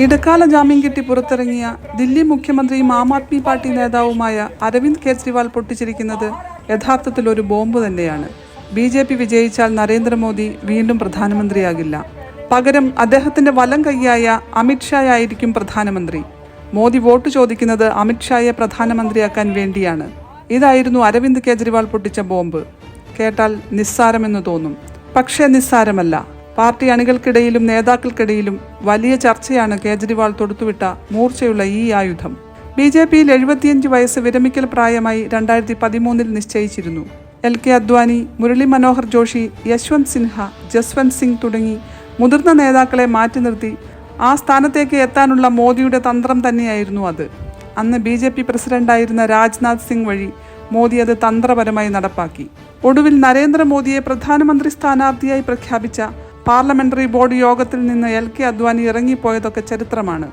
ഇടക്കാല ജാമ്യം കിട്ടി പുറത്തിറങ്ങിയ ദില്ലി മുഖ്യമന്ത്രിയും ആം ആദ്മി പാർട്ടി നേതാവുമായ അരവിന്ദ് കെജ്രിവാൾ പൊട്ടിച്ചിരിക്കുന്നത് യഥാർത്ഥത്തിൽ ഒരു ബോംബ് തന്നെയാണ്. ബി ജെ പി വിജയിച്ചാൽ നരേന്ദ്രമോദി വീണ്ടും പ്രധാനമന്ത്രിയാകില്ല. പകരം അദ്ദേഹത്തിന്റെ വലം കൈയായ അമിത്ഷായായിരിക്കും പ്രധാനമന്ത്രി. മോദി വോട്ട് ചോദിക്കുന്നത് അമിത്ഷായെ പ്രധാനമന്ത്രിയാക്കാൻ വേണ്ടിയാണ്. ഇതായിരുന്നു അരവിന്ദ് കെജ്രിവാൾ പൊട്ടിച്ച ബോംബ്. കേട്ടാൽ നിസ്സാരമെന്ന് തോന്നും. പക്ഷേ നിസ്സാരമല്ല. പാർട്ടി അണികൾക്കിടയിലും നേതാക്കൾക്കിടയിലും വലിയ ചർച്ചയാണ് കേജ്രിവാൾ തൊടുത്തുവിട്ട മൂർച്ചയുള്ള ഈ ആയുധം. ബി ജെ പിയിൽ എഴുപത്തിയഞ്ച് വയസ്സ് വിരമിക്കൽ പ്രായമായി രണ്ടായിരത്തി പതിമൂന്നിൽ നിശ്ചയിച്ചിരുന്നു. എൽ കെ അദ്വാനി മുരളി മനോഹർ ജോഷി യശ്വന്ത് സിൻഹ ജസ്വന്ത് സിംഗ് തുടങ്ങി മുതിർന്ന നേതാക്കളെ മാറ്റി നിർത്തി ആ സ്ഥാനത്തേക്ക് എത്താനുള്ള മോദിയുടെ തന്ത്രം തന്നെയായിരുന്നു അത്. അന്ന് ബി ജെ പി പ്രസിഡന്റായിരുന്ന രാജ്നാഥ് സിംഗ് വഴി മോദി അത് തന്ത്രപരമായി നടപ്പാക്കി. ഒടുവിൽ നരേന്ദ്രമോദിയെ പ്രധാനമന്ത്രി സ്ഥാനാർത്ഥിയായി പ്രഖ്യാപിച്ച പാർലമെന്ററി ബോർഡ് യോഗത്തിൽ നിന്ന് എൽ കെ അദ്വാനി ഇറങ്ങിപ്പോയതൊക്കെ ചരിത്രമാണ്.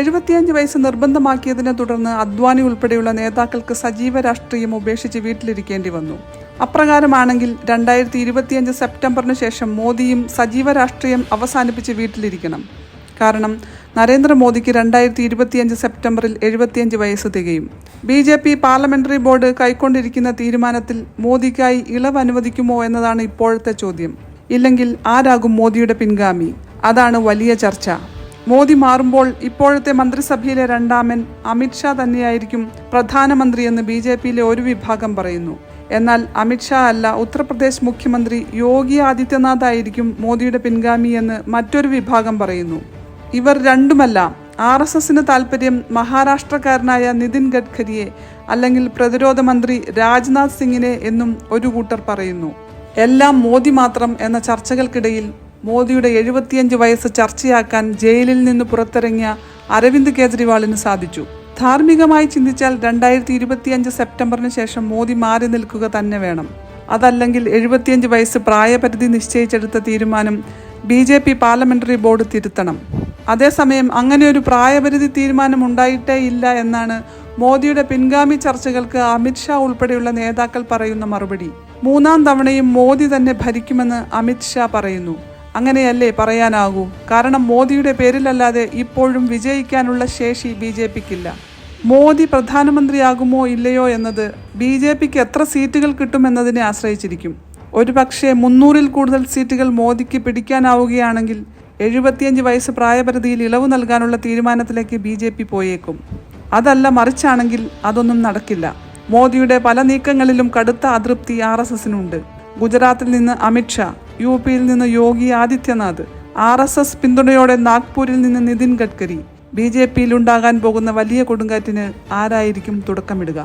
എഴുപത്തിയഞ്ച് വയസ്സ് നിർബന്ധമാക്കിയതിനെ തുടർന്ന് അദ്വാനി ഉൾപ്പെടെയുള്ള നേതാക്കൾക്ക് സജീവ രാഷ്ട്രീയം ഉപേക്ഷിച്ച് വീട്ടിലിരിക്കേണ്ടി വന്നു. അപ്രകാരമാണെങ്കിൽ രണ്ടായിരത്തി ഇരുപത്തിയഞ്ച് സെപ്റ്റംബറിന് ശേഷം മോദിയും സജീവ രാഷ്ട്രീയം അവസാനിപ്പിച്ച് വീട്ടിലിരിക്കണം. കാരണം നരേന്ദ്രമോദിക്ക് രണ്ടായിരത്തി ഇരുപത്തിയഞ്ച് സെപ്റ്റംബറിൽ എഴുപത്തിയഞ്ച് വയസ്സ് തികയും. B J P parliamentary board കൈക്കൊണ്ടിരിക്കുന്ന തീരുമാനത്തിൽ മോദിക്കായി ഇളവ് അനുവദിക്കുമോ എന്നതാണ് ഇപ്പോഴത്തെ ചോദ്യം. ഇല്ലെങ്കിൽ ആരാകും മോദിയുടെ പിൻഗാമി? അതാണ് വലിയ ചർച്ച. മോദി മാറുമ്പോൾ ഇപ്പോഴത്തെ മന്ത്രിസഭയിലെ രണ്ടാമൻ അമിത്ഷാ തന്നെയായിരിക്കും പ്രധാനമന്ത്രിയെന്ന് ബി ജെ പിയിലെ ഒരു വിഭാഗം പറയുന്നു. എന്നാൽ അമിത്ഷാ അല്ല ഉത്തർപ്രദേശ് മുഖ്യമന്ത്രി യോഗി ആദിത്യനാഥ് ആയിരിക്കും മോദിയുടെ പിൻഗാമി എന്ന് മറ്റൊരു വിഭാഗം പറയുന്നു. ഇവർ രണ്ടുമല്ല ആർ എസ് എസിന് താല്പര്യം മഹാരാഷ്ട്രക്കാരനായ നിതിൻ ഗഡ്കരിയെ അല്ലെങ്കിൽ പ്രതിരോധ മന്ത്രി രാജ്നാഥ് സിംഗിനെ എന്നും ഒരു കൂട്ടർ പറയുന്നു. എല്ലാം മോദി മാത്രം എന്ന ചർച്ചകൾക്കിടയിൽ മോദിയുടെ എഴുപത്തിയഞ്ച് വയസ്സ് ചർച്ചയാക്കാൻ ജയിലിൽ നിന്ന് പുറത്തിറങ്ങിയ അരവിന്ദ് കേജ്രിവാളിന് സാധിച്ചു. ധാർമ്മികമായി ചിന്തിച്ചാൽ രണ്ടായിരത്തി ഇരുപത്തിയഞ്ച് സെപ്റ്റംബറിന് ശേഷം മോദി മാറി നിൽക്കുക തന്നെ വേണം. അതല്ലെങ്കിൽ എഴുപത്തിയഞ്ച് വയസ്സ് പ്രായപരിധി നിശ്ചയിച്ചെടുത്ത തീരുമാനം B J P parliamentary board തിരുത്തണം. അതേസമയം അങ്ങനെ ഒരു പ്രായപരിധി തീരുമാനം ഉണ്ടായിട്ടേ ഇല്ല എന്നാണ് മോദിയുടെ പിൻഗാമി ചർച്ചകൾക്ക് അമിത്ഷാ ഉൾപ്പെടെയുള്ള നേതാക്കൾ പറയുന്ന മറുപടി. മൂന്നാം തവണയും മോദി തന്നെ ഭരിക്കുമെന്ന് അമിത് ഷാ പറയുന്നു. അങ്ങനെയല്ലേ പറയാനാകൂ? കാരണം മോദിയുടെ പേരിലല്ലാതെ ഇപ്പോഴും വിജയിക്കാനുള്ള ശേഷി ബി ജെ പിക്കില്ല. മോദി പ്രധാനമന്ത്രിയാകുമോ ഇല്ലയോ എന്നത് ബി ജെ പിക്ക് എത്ര സീറ്റുകൾ കിട്ടുമെന്നതിനെ ആശ്രയിച്ചിരിക്കും. ഒരു പക്ഷേ മുന്നൂറിൽ കൂടുതൽ സീറ്റുകൾ മോദിക്ക് പിടിക്കാനാവുകയാണെങ്കിൽ എഴുപത്തിയഞ്ച് വയസ്സ് പ്രായപരിധിയിൽ ഇളവ് നൽകാനുള്ള തീരുമാനത്തിലേക്ക് ബി പോയേക്കും. അതല്ല മറിച്ചാണെങ്കിൽ അതൊന്നും നടക്കില്ല. മോദിയുടെ പല നീക്കങ്ങളിലും കടുത്ത അതൃപ്തി ആർ എസ് എസിനുണ്ട്. ഗുജറാത്തിൽ നിന്ന് അമിത്ഷാ യു പിയിൽ നിന്ന് Yogi Adityanath R S S പിന്തുണയോടെ നാഗ്പൂരിൽ നിന്ന് നിതിൻ ഗഡ്കരി. ബി ജെ പിയിലുണ്ടാകാൻ പോകുന്ന വലിയ കൊടുങ്കാറ്റിന് ആരായിരിക്കും തുടക്കമിടുക?